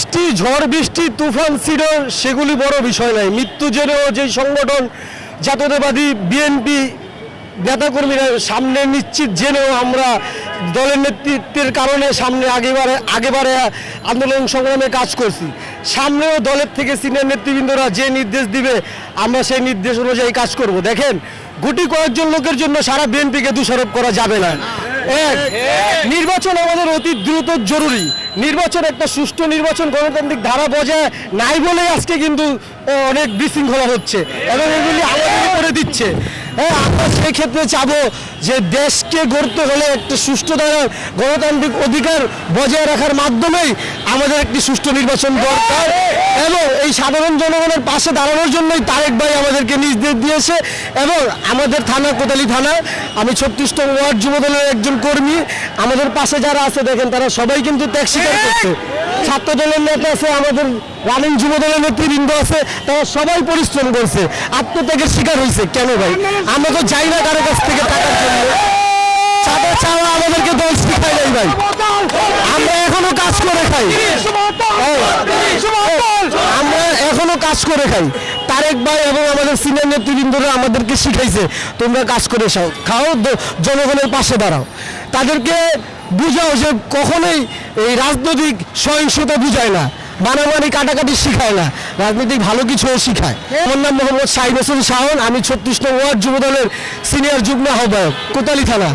বৃষ্টি, ঝড়, বৃষ্টি, তুফান ছিল সেগুলি বড় বিষয় নয়। মৃত্যু জেনেও যে সংগঠন জাতীয়তাবাদী বিএনপি নেতাকর্মীরা সামনে নিশ্চিত জেনেও আমরা দলের নেতৃত্বের কারণে সামনে আগেবারে আগেবারে আন্দোলন সংগ্রামে কাজ করছি। সামনেও দলের থেকে সিনিয়র নেতৃবৃন্দরা যে নির্দেশ দিবে, আমরা সেই নির্দেশ অনুযায়ী কাজ করব। দেখেন, গুটি কয়েকজন লোকের জন্য সারা বিএনপিকে দোষারোপ করা যাবে না। এক। নির্বাচন আমাদের অতি দ্রুত জরুরি। নির্বাচন একটা সুষ্ঠু নির্বাচন, গণতান্ত্রিক ধারা বজায় নাই বলে আজকে কিন্তু অনেক বিশৃঙ্খলা হচ্ছে এবং এগুলি আমাদের করে দিচ্ছে। হ্যাঁ আমরা সেই ক্ষেত্রে চাবো যে দেশকে গড়তে হলে একটা সুষ্ঠু ধারা গণতান্ত্রিক অধিকার বজায় রাখার মাধ্যমেই আমাদের একটি সুষ্ঠু নির্বাচন দরকার এবং এই সাধারণ জনগণের পাশে দাঁড়ানোর জন্যই তারেক ভাই আমাদেরকে নির্দেশ দিয়েছে এবং আমাদের থানা কোতালি থানা আমি ছত্রিশতম ওয়ার্ড যুবদলের একজন কর্মী। আমাদের পাশে যারা আছে দেখেন তারা সবাই কিন্তু ত্যাগ স্বীকার করছে। ছাত্র দলের নেতা আছে আমাদের রানিং যুব দলের নেতৃবৃন্দ আছে তারা সবাই পরিশ্রম করছে। আত্মত্যাগের শিকার হয়েছে কেন ভাই? আমরা তো যাই না কারও কাছ থেকে টাকার জন্য চাঁদা চাওয়া আমাদেরকে দল শিখায় নাই ভাই আমরা এখনও কাজ করে খাই এই, আমরা এখনও করে খাই। তারেক ভাই এবং আমাদের সিনিয়র নেতৃবৃন্দরা আমাদেরকে শিখাইছে, তোমরা কাজ করে খাও। খাও জনগণের পাশে দাঁড়াও। তাদেরকে বুঝাও যে কখনোই এই রাজনৈতিক সহিংসতা বুঝায় না মানামানি কাটাকাটি শিখায় না, রাজনৈতিক ভালো কিছুও শিখায়। আমার নাম মোহাম্মদ সাইদ হোসেন শাহন, আমি ছত্রিশ নং ওয়ার্ড যুবদলের সিনিয়র যুগ্ম আহ্বায়ক, কোতালি থানা।